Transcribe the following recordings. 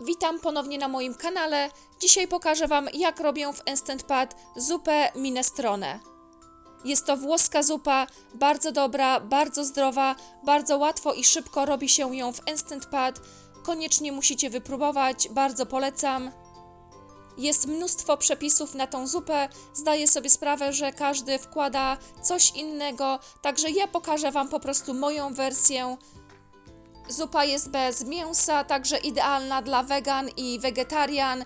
Witam ponownie na moim kanale. Dzisiaj pokażę Wam, jak robię w Instant Pot zupę minestrone. Jest to włoska zupa, bardzo dobra, bardzo zdrowa, bardzo łatwo i szybko robi się ją w Instant Pot. Koniecznie musicie wypróbować, bardzo polecam. Jest mnóstwo przepisów na tą zupę. Zdaję sobie sprawę, że każdy wkłada coś innego, także ja pokażę Wam po prostu moją wersję. Zupa jest bez mięsa, także idealna dla wegan i wegetarian.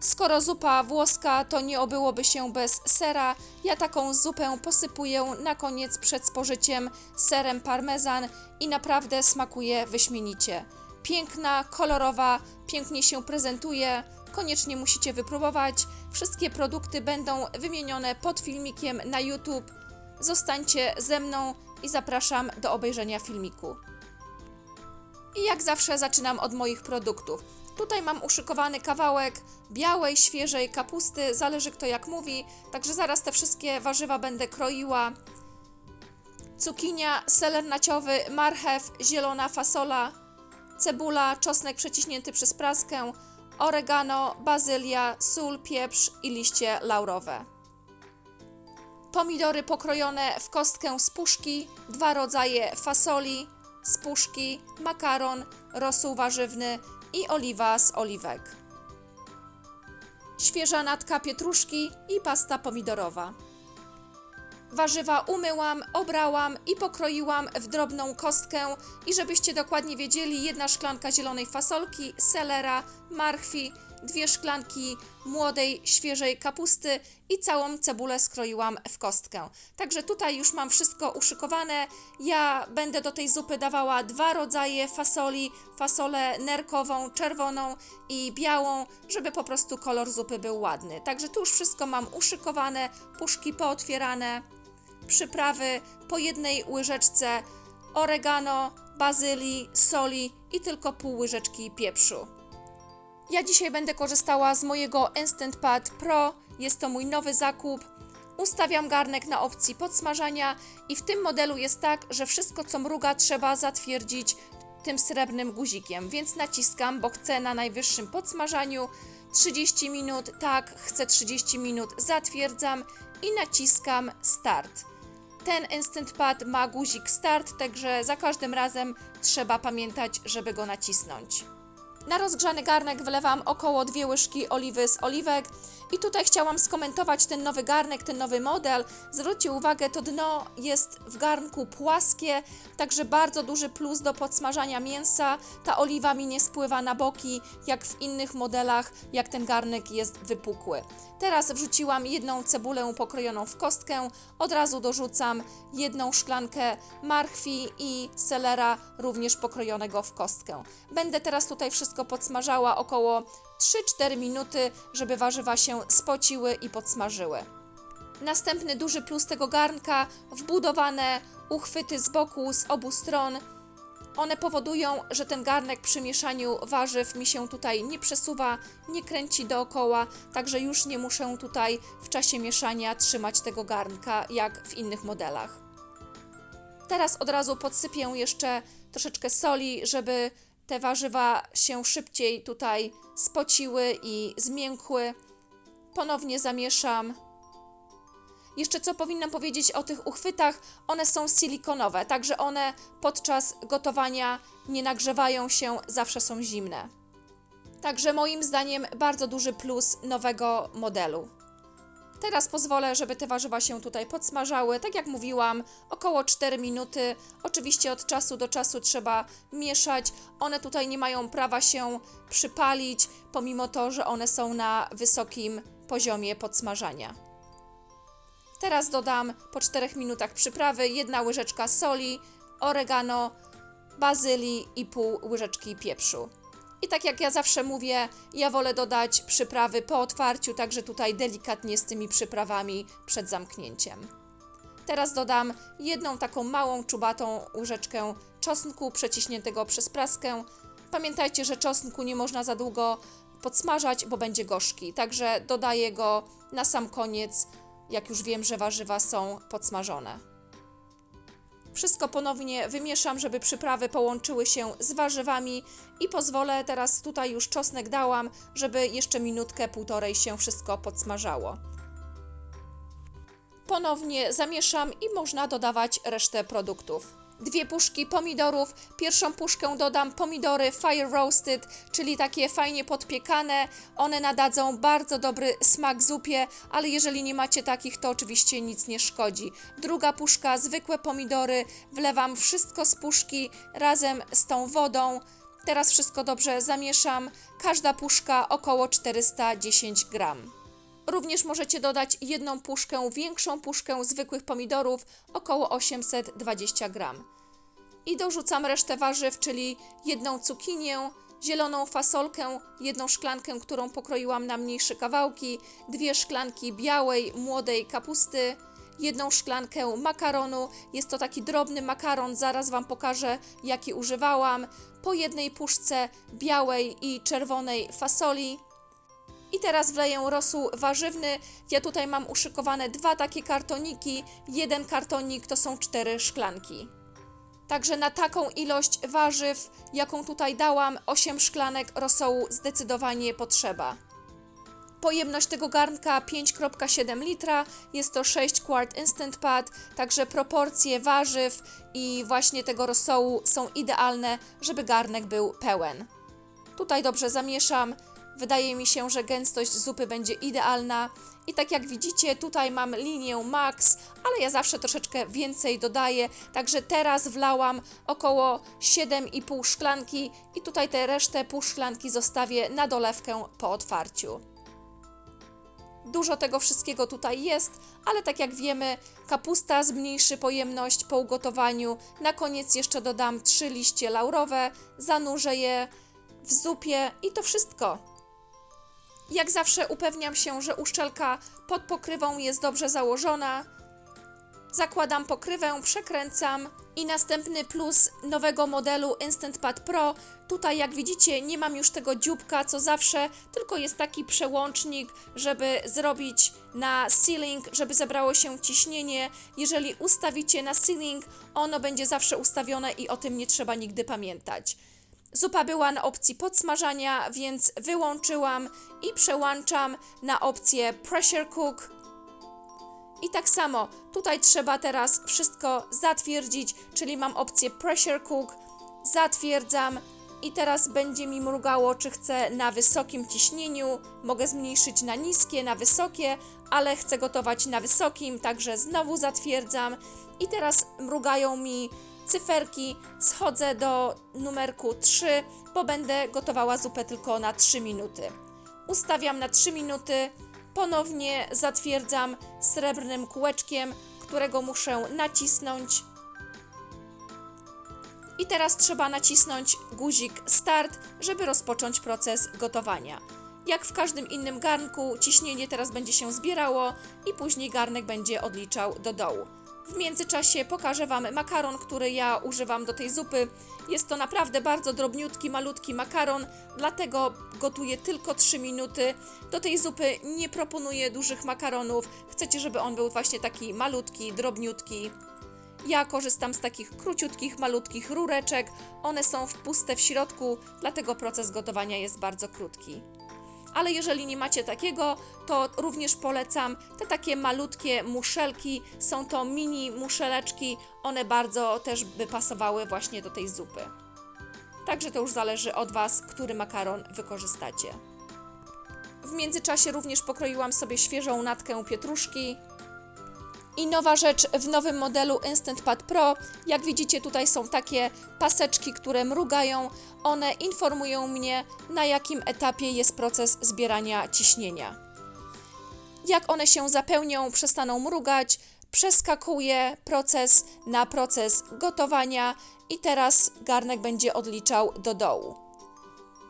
Skoro zupa włoska, to nie obyłoby się bez sera. Ja taką zupę posypuję na koniec przed spożyciem serem parmezan i naprawdę smakuje wyśmienicie. Piękna, kolorowa, pięknie się prezentuje. Koniecznie musicie wypróbować. Wszystkie produkty będą wymienione pod filmikiem na YouTube. Zostańcie ze mną i zapraszam do obejrzenia filmiku. I jak zawsze zaczynam od moich produktów. Tutaj mam uszykowany kawałek białej, świeżej kapusty, zależy kto jak mówi, także zaraz te wszystkie warzywa będę kroiła. Cukinia, seler naciowy, marchew, zielona fasola, cebula, czosnek przeciśnięty przez praskę, oregano, bazylia, sól, pieprz i liście laurowe. Pomidory pokrojone w kostkę z puszki, dwa rodzaje fasoli, z puszki, makaron, rosół warzywny i oliwa z oliwek. Świeża natka pietruszki i pasta pomidorowa. Warzywa umyłam, obrałam i pokroiłam w drobną kostkę i żebyście dokładnie wiedzieli, jedna szklanka zielonej fasolki, selera, marchwi, dwie szklanki młodej, świeżej kapusty i całą cebulę skroiłam w kostkę. Także tutaj już mam wszystko uszykowane. Ja będę do tej zupy dawała dwa rodzaje fasoli, fasolę nerkową, czerwoną i białą, żeby po prostu kolor zupy był ładny. Także tu już wszystko mam uszykowane, puszki pootwierane przyprawy po jednej łyżeczce oregano, bazylii, soli i tylko pół łyżeczki pieprzu. Ja dzisiaj będę korzystała z mojego Instant Pot Pro. Jest to mój nowy zakup. Ustawiam garnek na opcji podsmażania i w tym modelu jest tak, że wszystko co mruga trzeba zatwierdzić tym srebrnym guzikiem, więc naciskam, bo chcę na najwyższym podsmażaniu 30 minut, tak, chcę 30 minut, zatwierdzam i naciskam start. Ten Instant Pad ma guzik start, także za każdym razem trzeba pamiętać, żeby go nacisnąć. Na rozgrzany garnek wlewam około dwie łyżki oliwy z oliwek i tutaj chciałam skomentować ten nowy garnek, ten nowy model. Zwróćcie uwagę, to dno jest w garnku płaskie, także bardzo duży plus do podsmażania mięsa. Ta oliwa mi nie spływa na boki, jak w innych modelach, jak ten garnek jest wypukły. Teraz wrzuciłam jedną cebulę pokrojoną w kostkę, od razu dorzucam jedną szklankę marchwi i selera również pokrojonego w kostkę. Będę teraz tutaj wszystko podsmażała około 3-4 minuty, żeby warzywa się spociły i podsmażyły. Następny duży plus tego garnka wbudowane uchwyty z boku z obu stron. One powodują, że ten garnek przy mieszaniu warzyw mi się tutaj nie przesuwa, nie kręci dookoła, także już nie muszę tutaj w czasie mieszania trzymać tego garnka jak w innych modelach. Teraz od razu podsypię jeszcze troszeczkę soli, żeby te warzywa się szybciej tutaj spociły i zmiękły. Ponownie zamieszam. Jeszcze co powinnam powiedzieć o tych uchwytach, one są silikonowe, także one podczas gotowania nie nagrzewają się, zawsze są zimne. Także moim zdaniem bardzo duży plus nowego modelu. Teraz pozwolę, żeby te warzywa się tutaj podsmażały. Tak jak mówiłam, około 4 minuty. Oczywiście od czasu do czasu trzeba mieszać. One tutaj nie mają prawa się przypalić, pomimo to, że one są na wysokim poziomie podsmażania. Teraz dodam po 4 minutach przyprawy jedna łyżeczka soli, oregano, bazylii i pół łyżeczki pieprzu. I tak jak ja zawsze mówię, ja wolę dodać przyprawy po otwarciu, także tutaj delikatnie z tymi przyprawami przed zamknięciem. Teraz dodam jedną taką małą, czubatą łyżeczkę czosnku przeciśniętego przez praskę. Pamiętajcie, że czosnku nie można za długo podsmażać, bo będzie gorzki, także dodaję go na sam koniec, jak już wiem, że warzywa są podsmażone. Wszystko ponownie wymieszam, żeby przyprawy połączyły się z warzywami i pozwolę teraz tutaj już czosnek dałam, żeby jeszcze minutkę, półtorej się wszystko podsmażało. Ponownie zamieszam i można dodawać resztę produktów. Dwie puszki pomidorów. Pierwszą puszkę dodam pomidory fire roasted, czyli takie fajnie podpiekane. One nadadzą bardzo dobry smak zupie, ale jeżeli nie macie takich, to oczywiście nic nie szkodzi. Druga puszka zwykłe pomidory. Wlewam wszystko z puszki razem z tą wodą. Teraz wszystko dobrze zamieszam. Każda puszka około 410 gram. Również możecie dodać jedną puszkę, większą puszkę zwykłych pomidorów, około 820 gram. I dorzucam resztę warzyw, czyli jedną cukinię, zieloną fasolkę, jedną szklankę, którą pokroiłam na mniejsze kawałki, dwie szklanki białej, młodej kapusty, jedną szklankę makaronu. Jest to taki drobny makaron, zaraz Wam pokażę, jaki używałam. Po jednej puszce białej i czerwonej fasoli. I teraz wleję rosół warzywny. Ja tutaj mam uszykowane dwa takie kartoniki. Jeden kartonik to są cztery szklanki. Także na taką ilość warzyw, jaką tutaj dałam, 8 szklanek rosołu zdecydowanie potrzeba. Pojemność tego garnka 5,7 litra, jest to 6 quart Instant Pot, także proporcje warzyw i właśnie tego rosołu są idealne, żeby garnek był pełen. Tutaj dobrze zamieszam. Wydaje mi się, że gęstość zupy będzie idealna. I tak jak widzicie, tutaj mam linię max, ale ja zawsze troszeczkę więcej dodaję. Także teraz wlałam około 7,5 szklanki i tutaj tę resztę pół szklanki zostawię na dolewkę po otwarciu. Dużo tego wszystkiego tutaj jest, ale tak jak wiemy, kapusta zmniejszy pojemność po ugotowaniu. Na koniec jeszcze dodam 3 liście laurowe, zanurzę je w zupie i to wszystko. Jak zawsze upewniam się, że uszczelka pod pokrywą jest dobrze założona. Zakładam pokrywę, przekręcam i następny plus nowego modelu Instant Pad Pro. Tutaj jak widzicie nie mam już tego dzióbka co zawsze, tylko jest taki przełącznik, żeby zrobić na ceiling, żeby zebrało się ciśnienie. Jeżeli ustawicie na ceiling, ono będzie zawsze ustawione i o tym nie trzeba nigdy pamiętać. Zupa była na opcji podsmażania, więc wyłączyłam i przełączam na opcję pressure cook. I tak samo, tutaj trzeba teraz wszystko zatwierdzić, czyli mam opcję pressure cook, zatwierdzam i teraz będzie mi mrugało, czy chcę na wysokim ciśnieniu, mogę zmniejszyć na niskie, na wysokie, ale chcę gotować na wysokim, także znowu zatwierdzam i teraz mrugają mi cyferki, schodzę do numerku 3, bo będę gotowała zupę tylko na 3 minuty. Ustawiam na 3 minuty, ponownie zatwierdzam srebrnym kółeczkiem, którego muszę nacisnąć. I teraz trzeba nacisnąć guzik start, żeby rozpocząć proces gotowania. Jak w każdym innym garnku, ciśnienie teraz będzie się zbierało i później garnek będzie odliczał do dołu. W międzyczasie pokażę Wam makaron, który ja używam do tej zupy. Jest to naprawdę bardzo drobniutki, malutki makaron, dlatego gotuję tylko 3 minuty. Do tej zupy nie proponuję dużych makaronów. Chcecie, żeby on był właśnie taki malutki, drobniutki. Ja korzystam z takich króciutkich, malutkich rureczek. One są w puste w środku, dlatego proces gotowania jest bardzo krótki ale jeżeli nie macie takiego, to również polecam te takie malutkie muszelki. Są to mini muszeleczki, one bardzo też by pasowały właśnie do tej zupy. Także to już zależy od Was, który makaron wykorzystacie. W międzyczasie również pokroiłam sobie świeżą natkę pietruszki. I nowa rzecz w nowym modelu Instant Pad Pro. Jak widzicie, tutaj są takie paseczki, które mrugają. One informują mnie, na jakim etapie jest proces zbierania ciśnienia. Jak one się zapełnią, przestaną mrugać, przeskakuje proces na proces gotowania i teraz garnek będzie odliczał do dołu.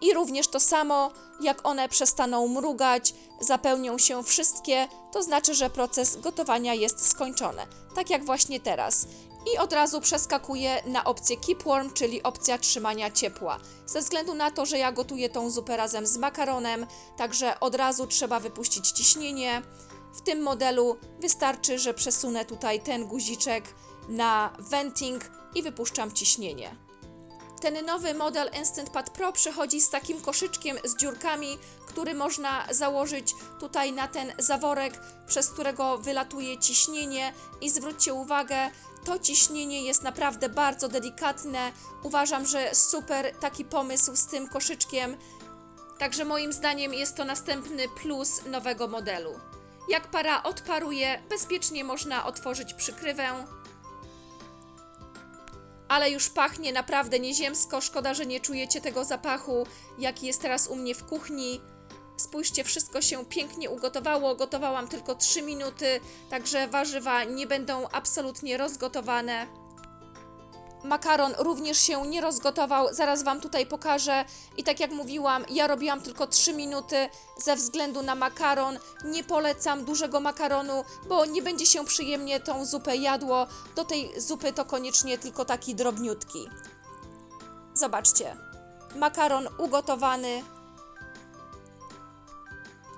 I również to samo, jak one przestaną mrugać, zapełnią się wszystkie, to znaczy, że proces gotowania jest skończony. Tak jak właśnie teraz. I od razu przeskakuję na opcję Keep Warm, czyli opcja trzymania ciepła. Ze względu na to, że ja gotuję tą zupę razem z makaronem, także od razu trzeba wypuścić ciśnienie. W tym modelu wystarczy, że przesunę tutaj ten guziczek na venting i wypuszczam ciśnienie. Ten nowy model Instant Pad Pro przychodzi z takim koszyczkiem z dziurkami, który można założyć tutaj na ten zaworek, przez którego wylatuje ciśnienie i zwróćcie uwagę, to ciśnienie jest naprawdę bardzo delikatne. Uważam, że super taki pomysł z tym koszyczkiem. Także moim zdaniem jest to następny plus nowego modelu. Jak para odparuje, bezpiecznie można otworzyć przykrywę. Ale już pachnie naprawdę nieziemsko. Szkoda, że nie czujecie tego zapachu, jaki jest teraz u mnie w kuchni. Spójrzcie, wszystko się pięknie ugotowało. Gotowałam tylko 3 minuty, także warzywa nie będą absolutnie rozgotowane. Makaron również się nie rozgotował, zaraz Wam tutaj pokażę. I tak jak mówiłam, ja robiłam tylko 3 minuty ze względu na makaron. Nie polecam dużego makaronu, bo nie będzie się przyjemnie tą zupę jadło. Do tej zupy to koniecznie tylko taki drobniutki. Zobaczcie, makaron ugotowany.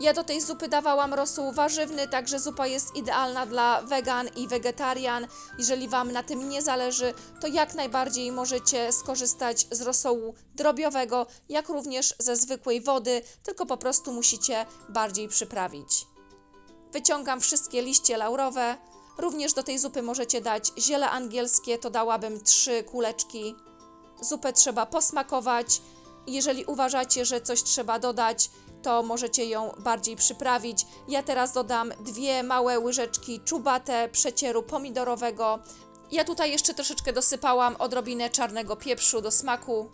Ja do tej zupy dawałam rosół warzywny, także zupa jest idealna dla wegan i wegetarian. Jeżeli Wam na tym nie zależy, to jak najbardziej możecie skorzystać z rosołu drobiowego, jak również ze zwykłej wody, tylko po prostu musicie bardziej przyprawić. Wyciągam wszystkie liście laurowe. Również do tej zupy możecie dać ziele angielskie, to dałabym trzy kuleczki. Zupę trzeba posmakować. Jeżeli uważacie, że coś trzeba dodać, to możecie ją bardziej przyprawić. Ja teraz dodam dwie małe łyżeczki czubate przecieru pomidorowego. Ja tutaj jeszcze troszeczkę dosypałam odrobinę czarnego pieprzu do smaku.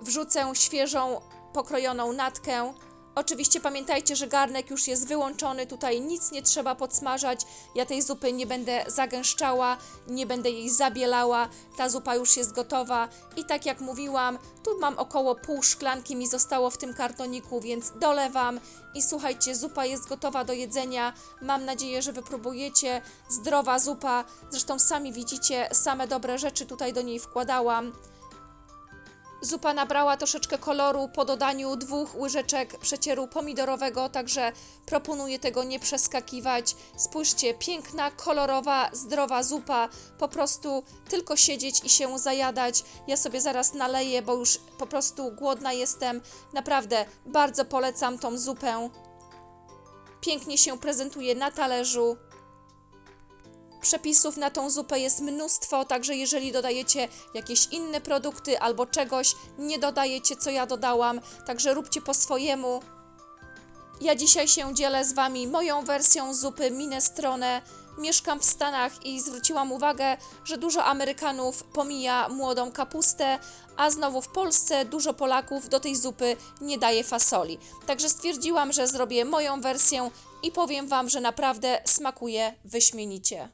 Wrzucę świeżą, pokrojoną natkę. Oczywiście pamiętajcie, że garnek już jest wyłączony, tutaj nic nie trzeba podsmażać. Ja tej zupy nie będę zagęszczała, nie będę jej zabielała. Ta zupa już jest gotowa i tak jak mówiłam, tu mam około pół szklanki mi zostało w tym kartoniku, więc dolewam i słuchajcie, zupa jest gotowa do jedzenia. Mam nadzieję, że wypróbujecie. Zdrowa zupa, zresztą sami widzicie, same dobre rzeczy tutaj do niej wkładałam. Zupa nabrała troszeczkę koloru po dodaniu dwóch łyżeczek przecieru pomidorowego, także proponuję tego nie przeskakiwać. Spójrzcie, piękna, kolorowa, zdrowa zupa, po prostu tylko siedzieć i się zajadać. Ja sobie zaraz naleję, bo już po prostu głodna jestem. Naprawdę bardzo polecam tą zupę. Pięknie się prezentuje na talerzu. Przepisów na tą zupę jest mnóstwo, także jeżeli dodajecie jakieś inne produkty albo czegoś, nie dodajecie co ja dodałam, także róbcie po swojemu. Ja dzisiaj się dzielę z Wami moją wersją zupy minestrone. Mieszkam w Stanach i zwróciłam uwagę, że dużo Amerykanów pomija młodą kapustę, a znowu w Polsce dużo Polaków do tej zupy nie daje fasoli. Także stwierdziłam, że zrobię moją wersję i powiem Wam, że naprawdę smakuje wyśmienicie.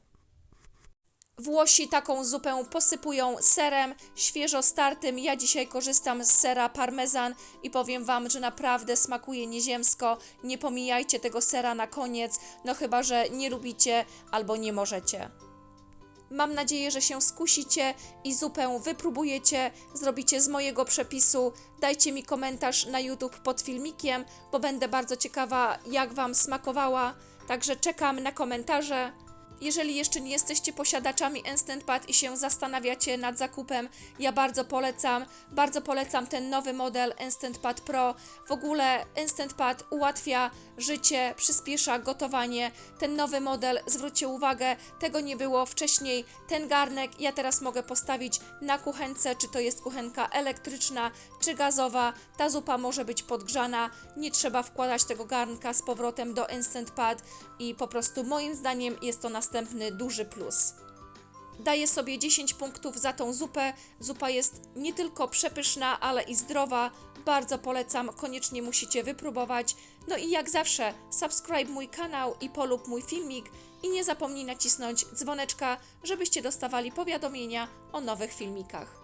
Włosi taką zupę posypują serem świeżo startym. Ja dzisiaj korzystam z sera parmezan i powiem Wam, że naprawdę smakuje nieziemsko. Nie pomijajcie tego sera na koniec, no chyba, że nie lubicie albo nie możecie. Mam nadzieję, że się skusicie i zupę wypróbujecie, zrobicie z mojego przepisu. Dajcie mi komentarz na YouTube pod filmikiem, bo będę bardzo ciekawa, jak Wam smakowała. Także czekam na komentarze. Jeżeli jeszcze nie jesteście posiadaczami Instant Pad i się zastanawiacie nad zakupem, ja bardzo polecam. Bardzo polecam ten nowy model Instant Pad Pro. W ogóle Instant Pad ułatwia życie, przyspiesza gotowanie. Ten nowy model, zwróćcie uwagę, tego nie było wcześniej. Ten garnek ja teraz mogę postawić na kuchence, czy to jest kuchenka elektryczna, czy gazowa. Ta zupa może być podgrzana. Nie trzeba wkładać tego garnka z powrotem do Instant Pad i po prostu moim zdaniem jest to następny duży plus. Daję sobie 10 punktów za tą zupę. Zupa jest nie tylko przepyszna, ale i zdrowa. Bardzo polecam, koniecznie musicie wypróbować. No i jak zawsze, subscribe mój kanał i polub mój filmik i nie zapomnij nacisnąć dzwoneczka, żebyście dostawali powiadomienia o nowych filmikach.